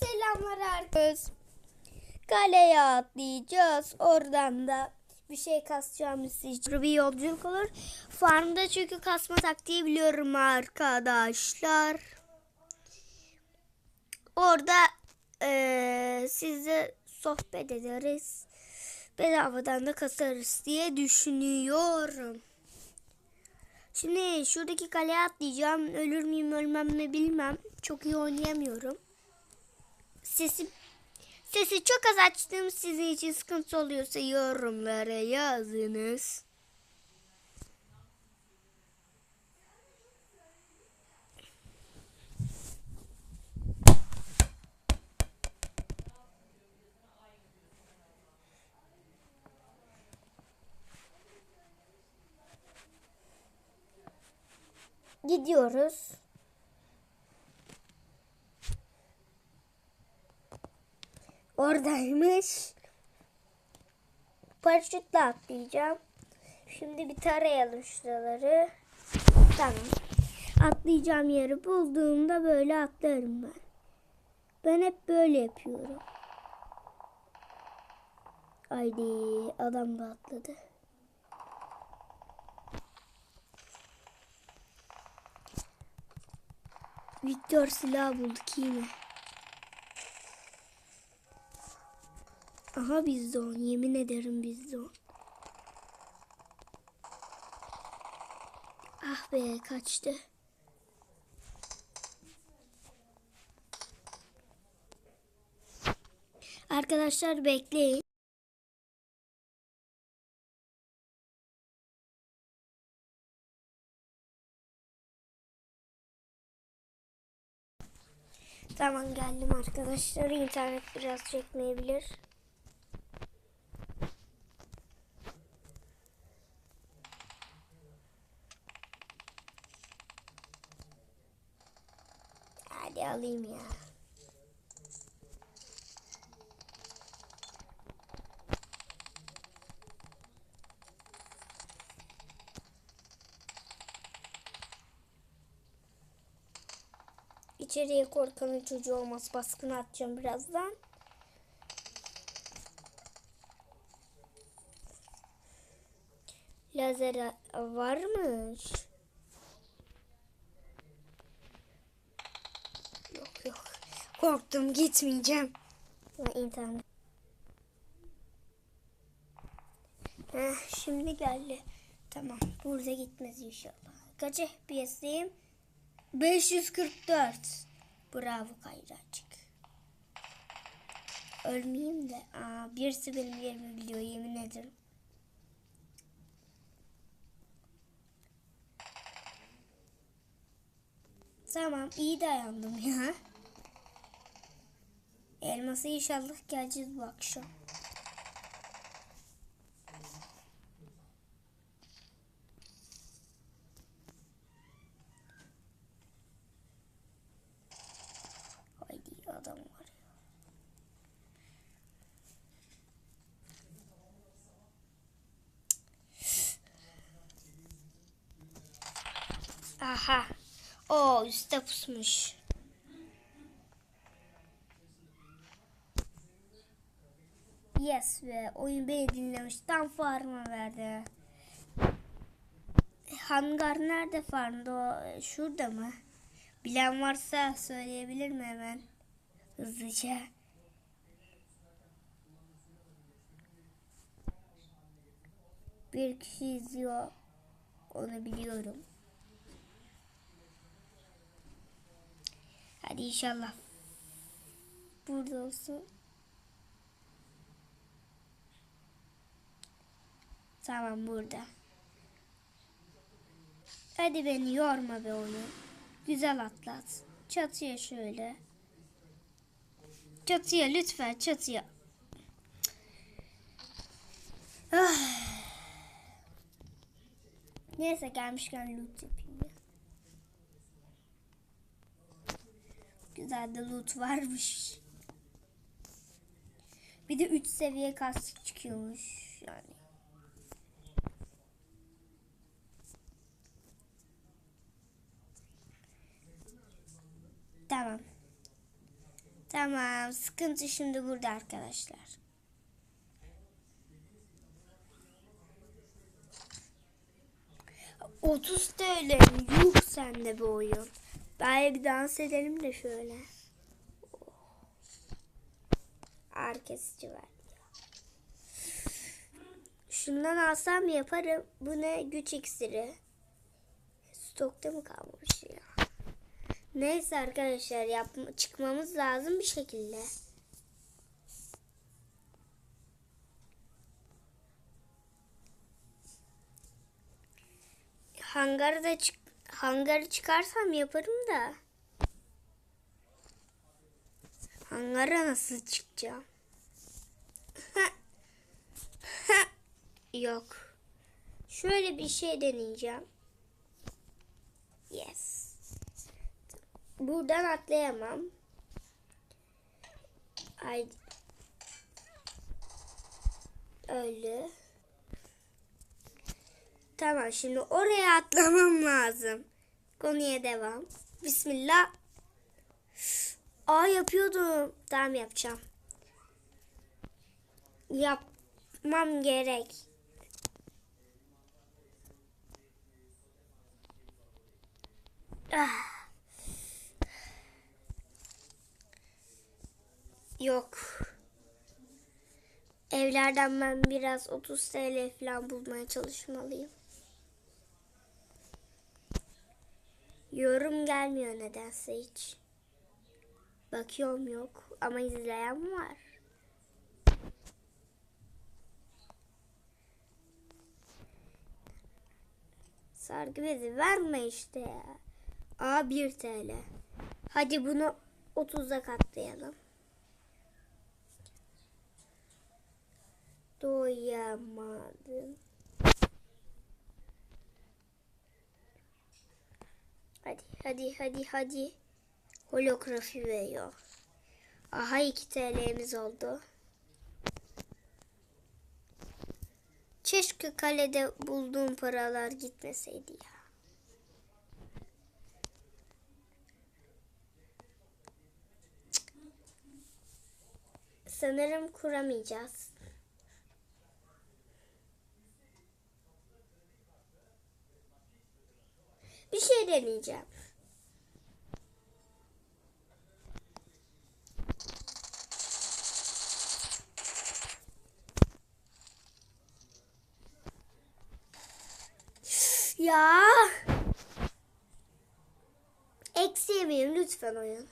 Selamlar herkes. Kaleye atlayacağız. Oradan da bir şey kasacağımız için bir yolculuk olur. Farmda çünkü kasma taktiği biliyorum arkadaşlar. Orada eee sizle sohbet ederiz. Bedavadan da kasarız diye düşünüyorum. Şimdi şuradaki kaleye atlayacağım. Ölür müyüm ölmem mi bilmem. Çok iyi oynayamıyorum. Sesi sesi çok az açtım. Sizin için sıkıntı oluyorsa yorumlara yazınız. Gidiyoruz. Oradaymış. Paraşütle atlayacağım. Şimdi bir tarayalım şuraları. Tamam. Atlayacağım yeri bulduğumda böyle atlarım ben. Ben hep böyle yapıyorum. Haydi adam da atladı. Victor silah bulduk yine. Aha bizde on. Yemin ederim bizde on. Ah be kaçtı. Arkadaşlar bekleyin. Tamam geldim arkadaşlar. İnternet biraz çekmeyebilir. Hadi alayım ya. İçeriye korkanın çocuğu olmaz. Baskını atacağım birazdan. Lazer varmış. Yok yok. Korktum gitmeyeceğim. İnternet. Heh, şimdi geldi. Tamam. Burada gitmez inşallah. Kaç FPS'liyim? 544. Bravo Kayracık. Ölmeyeyim de. Aa, birisi benim yerimi biliyor yemin ederim. Tamam iyi dayandım ya. Elması inşallah geleceğiz bu akşam. Haydi adam var. Aha. O üstte pusmuş. Yes be oyun beni dinlemiş. Tam farma verdi. Hangar nerede farmda o? Şurada mı? Bilen varsa söyleyebilir mi hemen? Hızlıca. Bir kişi izliyor. Onu biliyorum. Hadi inşallah. Burada olsun. Tamam burada. Hadi beni yorma be oyun. Güzel atlat. Çatıya şöyle. Çatıya lütfen çatıya. Ah. Neyse gelmişken loot yapayım ya. Güzel de loot varmış. Bir de 3 seviye kask çıkıyormuş yani. Tamam. Tamam. Sıkıntı şimdi burada arkadaşlar. Otuz TL yuh sende bu oyun. Ben bir dans edelim de şöyle. Oh. Ağrı kesici var. Şundan alsam yaparım. Bu ne? Güç iksiri. Stokta mı kalmamış ya? Neyse arkadaşlar yapma, çıkmamız lazım bir şekilde. Hangarı da çık hangarı çıkarsam yaparım da. Hangara nasıl çıkacağım? Yok. Şöyle bir şey deneyeceğim. Yes. Buradan atlayamam. Ay. Öyle. Tamam şimdi oraya atlamam lazım. Konuya devam. Bismillah. Aa yapıyordum. Tamam yapacağım. Yapmam gerek. Ah. Yok. Evlerden ben biraz 30 TL falan bulmaya çalışmalıyım. Yorum gelmiyor nedense hiç. Bakıyorum yok ama izleyen var. Sargı bezi verme işte ya. A 1 TL. Hadi bunu 30'a katlayalım. Doyamadım. Hadi hadi hadi hadi. Holografi veriyor. Aha 2 TL'miz oldu. Keşke kalede bulduğum paralar gitmeseydi ya. Sanırım kuramayacağız. Bir şey deneyeceğim. Ya. Eksi yemeyin lütfen oyun.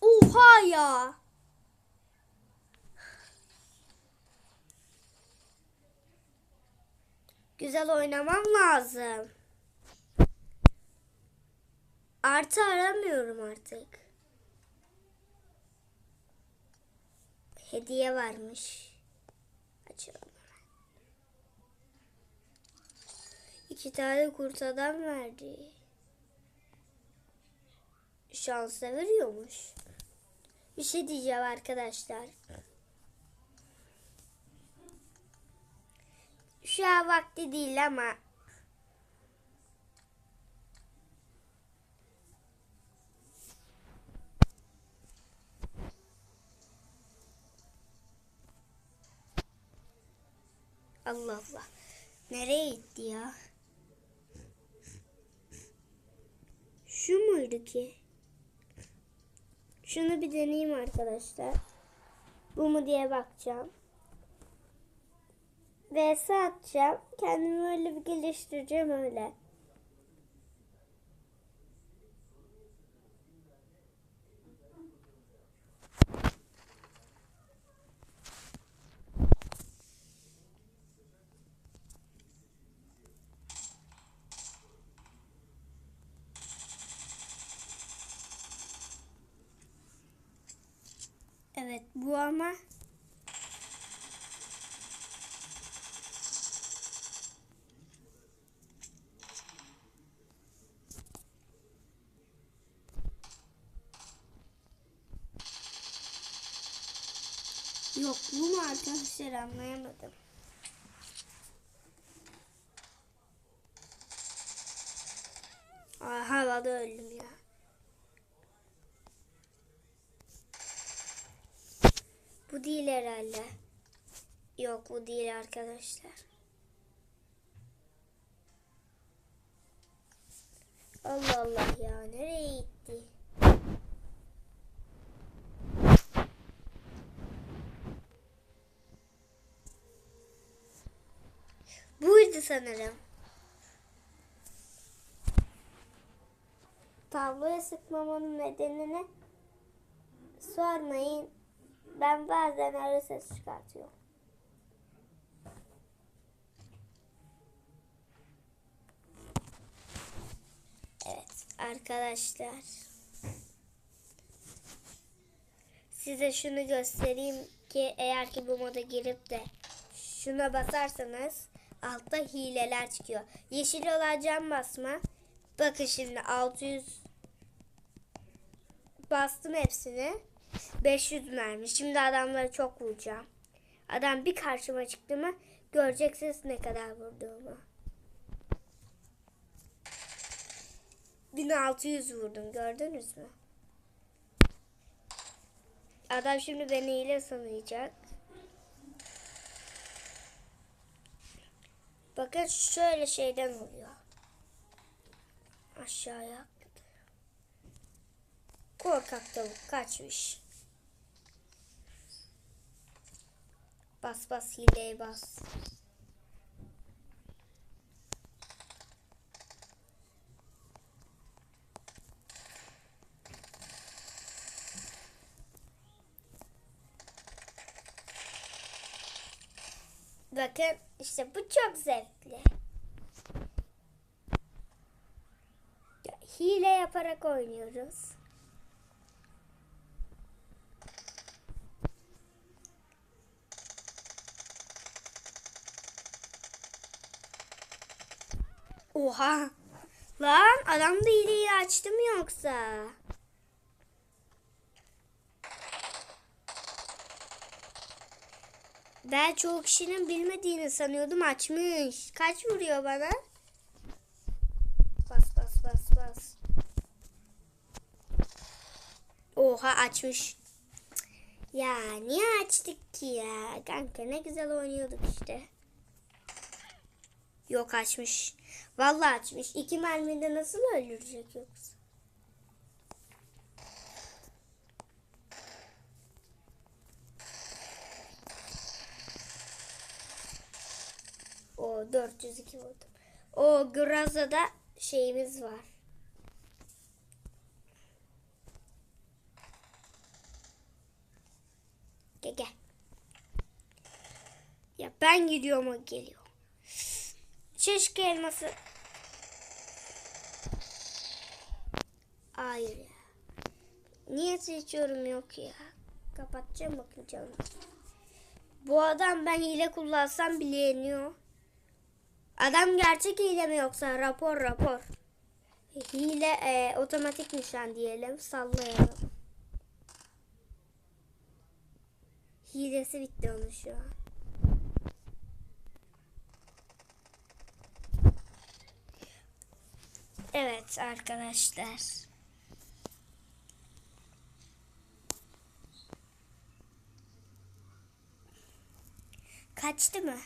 Oha ya. Güzel oynamam lazım. Artı aramıyorum artık. Hediye varmış. Açalım. İki tane kurt adam verdi. Şans da veriyormuş. Bir şey diyeceğim arkadaşlar. Şu an vakti değil ama Allah Allah. Nereye gitti ya? Şu muydu ki? Şunu bir deneyeyim arkadaşlar. Bu mu diye bakacağım. VS atacağım. Kendimi öyle bir geliştireceğim öyle. Evet bu ama Yoklu mu arkadaşlar anlayamadım. Ay havada öldüm ya. Bu değil herhalde. Yok bu değil arkadaşlar. Allah Allah ya nereye gitti? Buydu sanırım. Tabloya sıkmamın nedenini sormayın. Ben bazen ara ses çıkartıyorum. Evet arkadaşlar. Size şunu göstereyim ki eğer ki bu moda girip de şuna basarsanız altta hileler çıkıyor. Yeşil olan cam basma. Bakın şimdi 600 bastım hepsini. 500 mermi. Şimdi adamları çok vuracağım. Adam bir karşıma çıktı mı göreceksiniz ne kadar vurduğumu. 1600 vurdum gördünüz mü? Adam şimdi beni hile sanacak. Bakın şöyle şeyden oluyor. Aşağıya. Korkak tavuk kaçmış. Bas bas hileye bas. Bakın işte bu çok zevkli. Hile yaparak oynuyoruz. Oha. Lan adam da hileyi açtı mı yoksa? Ben çoğu kişinin bilmediğini sanıyordum açmış. Kaç vuruyor bana? Bas bas bas bas. Oha açmış. Ya niye açtık ki ya? Kanka ne güzel oynuyorduk işte. Yok açmış. Vallahi açmış. İki mermide nasıl öldürecek yoksa? O 402 vurdum. O Graza'da şeyimiz var. Gel gel. Ya ben gidiyorum o geliyor. Keşke elması. Hayır ya. Niye seçiyorum yok ya. Kapatacağım bakacağım. Bu adam ben hile kullansam bile yeniyor. Adam gerçek hile mi yoksa rapor rapor. Hile e, otomatik nişan diyelim sallayalım. Hilesi bitti onun şu an. Evet arkadaşlar. Kaçtı mı?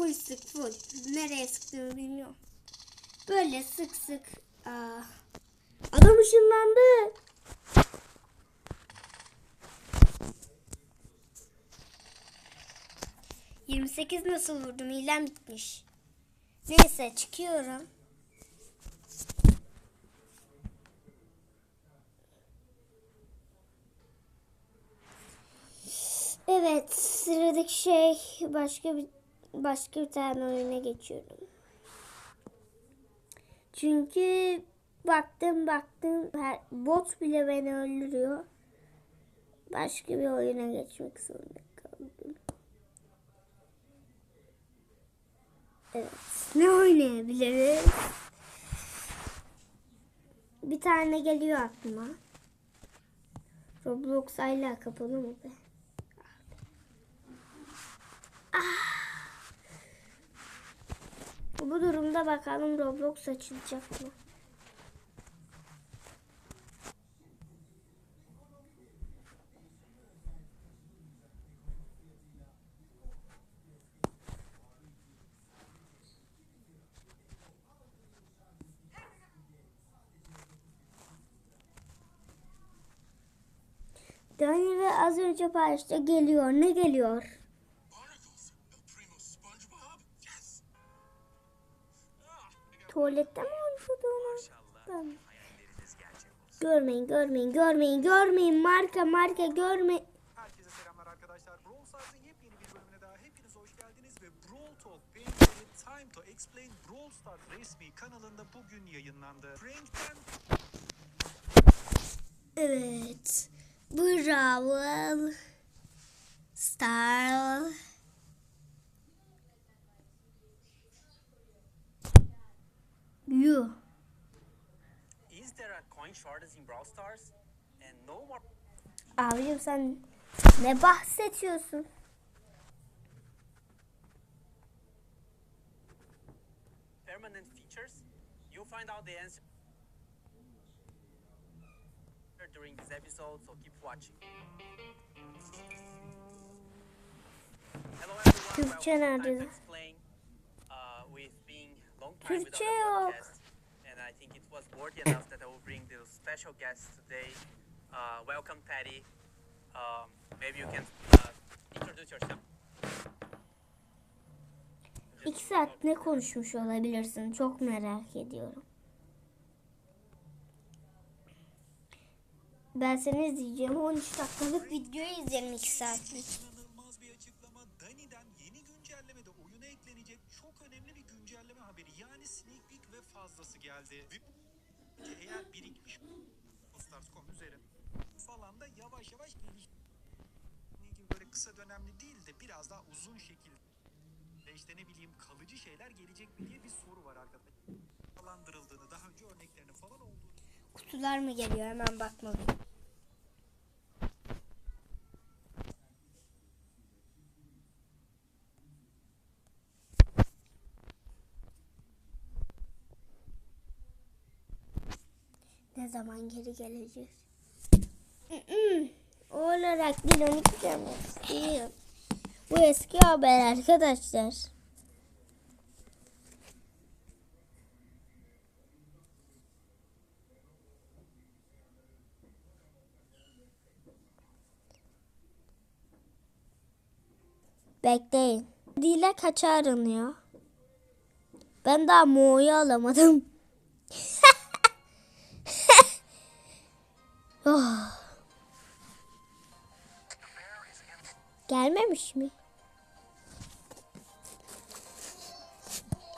Full sık full. Nereye sıktığımı bilmiyorum. Böyle sık sık. Aa. Adam ışınlandı. Yirmi sekiz nasıl vurdum? İlan bitmiş. Neyse çıkıyorum. Evet, sıradaki şey başka bir başka bir tane oyuna geçiyorum. Çünkü baktım baktım her, bot bile beni öldürüyor. Başka bir oyuna geçmek zorunda kaldım. Evet, ne oynayabiliriz? Bir tane geliyor aklıma. Roblox hala kapalı mı be? Bu durumda bakalım Roblox açılacak mı? Dön ve az önce paylaştı geliyor. Ne geliyor? Tuvalette mi olsun. Görmeyin, görmeyin, görmeyin, görmeyin. Marka, marka görme. Herkese selamlar arkadaşlar. Brawl Stars'ın yepyeni bir bölümüne daha hepiniz hoş geldiniz ve Brawl Talk Bench'leri Time to Explain Brawl Stars resmi kanalında bugün yayınlandı. Frank'ten Evet. Bravo. Star. Abicim sen ne bahsediyorsun? permanent features? You'll find out the answer during this episode, so keep watching. Hello everyone, Türkçe nerede? Uh, Türkçe yok. I think it was worthy enough that I will bring the special guest today. Uh, welcome Patty. Um, maybe you can uh, introduce yourself. İki saat ne konuşmuş olabilirsin? Çok merak ediyorum. Ben seni izleyeceğim. 13 dakikalık videoyu izlerim 2 saatlik. Fazlası geldi. Eğer birikmiş Stars.com üzerinde falan da yavaş yavaş gibi böyle kısa dönemli değil de biraz daha uzun şekilde ve işte ne bileyim kalıcı şeyler gelecek mi diye bir soru var arkadaşlar. Falandırıldığını daha önce örneklerinin falan olduğunu Kutular mı geliyor? Hemen bakmalıyım. Zaman geri geleceğiz? O olarak değil 12 demek. Bu eski haber arkadaşlar. Bekleyin. Dile kaça aranıyor? Ben daha Mo'yu alamadım. oh. Gelmemiş mi?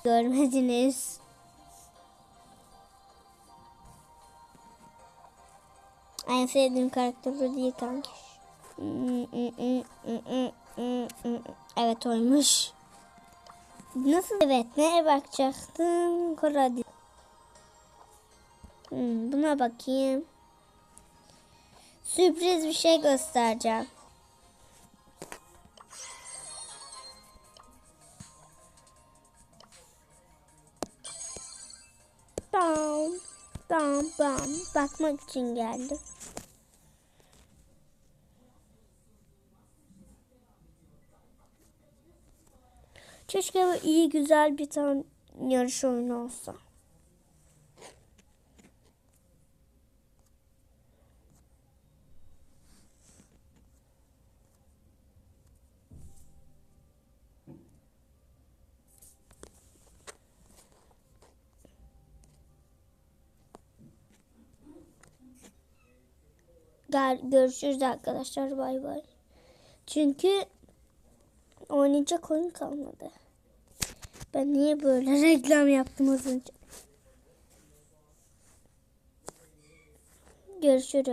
Görmediniz. En sevdiğim karakter bu değil kanki. Evet oymuş. Nasıl? Evet neye bakacaktım? Koradi. Hmm, buna bakayım. Sürpriz bir şey göstereceğim. Bam, bam, bam. Bakmak için geldim. Keşke iyi güzel bir tane yarış oyunu olsa. Görüşürüz arkadaşlar bay bay. Çünkü oynayacak oyun kalmadı. Ben niye böyle reklam yaptım az önce? Görüşürüz.